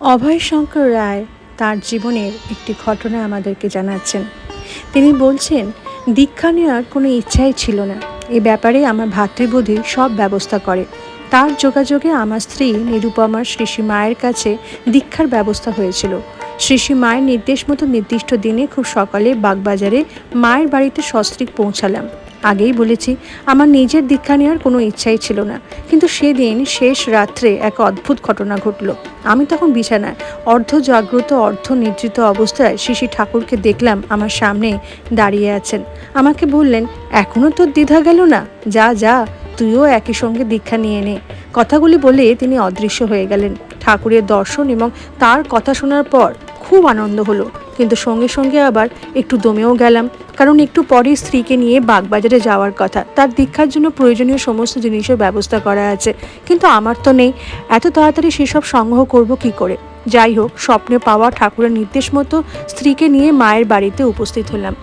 অভয় শঙ্কর রায় তার জীবনের একটি ঘটনা আমাদেরকে জানাচ্ছেন। তিনি বলছেন, দীক্ষা নেওয়ার কোনো ইচ্ছাই ছিল না। এ ব্যাপারে আমার ভাতৃবোধী সব ব্যবস্থা করে। তার যোগাযোগে আমার স্ত্রী নিরুপমার শ্রীশ্রী মায়ের কাছে দীক্ষার ব্যবস্থা হয়েছিল। শ্রীশ্রী মায়ের নির্দেশ মতো নির্দিষ্ট দিনে খুব সকালে বাগবাজারে মায়ের বাড়িতে সস্ত্রীক পৌঁছালাম। আগেই বলেছি, আমার নিজের দীক্ষা নেওয়ার কোনো ইচ্ছাই ছিল না। কিন্তু সেদিন শেষ রাত্রে এক অদ্ভুত ঘটনা ঘটল। আমি তখন বিছানায় অর্ধ জাগ্রত অর্ধ নিদ্রিত অবস্থায় শিশি ঠাকুরকে দেখলাম আমার সামনে দাঁড়িয়ে আছেন। আমাকে বললেন এখনও তোর দ্বিধা গেল না? যা যা, তুইও একই সঙ্গে দীক্ষা নিয়ে নে। কথাগুলি বলে তিনি অদৃশ্য হয়ে গেলেন। ঠাকুরের দর্শন এবং তার কথা শোনার পর খুব আনন্দ হলো। কিন্তু সঙ্গে সঙ্গে আবার একটু দমেও গেলাম, কারণ একটু পরে স্ত্রীকে নিয়ে বাগবাজারে যাওয়ার কথা। তার দীক্ষার জন্য প্রয়োজনীয় সমস্ত জিনিসের ব্যবস্থা করা আছে, কিন্তু আমার তো নেই। এত তাড়াতাড়ি সেসব সংগ্রহ করব কি করে? যাই হোক, স্বপ্নে পাওয়া ঠাকুরের নির্দেশ মতো স্ত্রীকে নিয়ে মায়ের বাড়িতে উপস্থিত হলাম।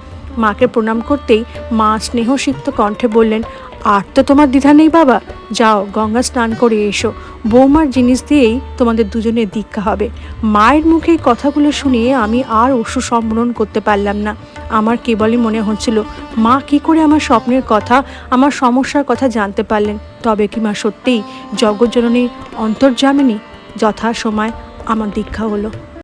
মাকে প্রণাম করতেই মা স্নেহসিক্ত কণ্ঠে বললেন আর তো তোমার দ্বিধা নেই বাবা। যাও, গঙ্গা স্নান করে এসো। বৌমার জিনিস দিয়েই তোমাদের দুজনের দীক্ষা হবে। মায়ের মুখে কথাগুলো শুনে আমি আর অশ্রু সম্বরণ করতে পারলাম না। আমার কেবলই মনে হচ্ছিল, মা কি করে আমার স্বপ্নের কথা, আমার সমস্যার কথা জানতে পারলেন? তবে কি মা সত্যিই জগৎজননী অন্তর্জামিনী যথা সময় আমার দীক্ষা হলো।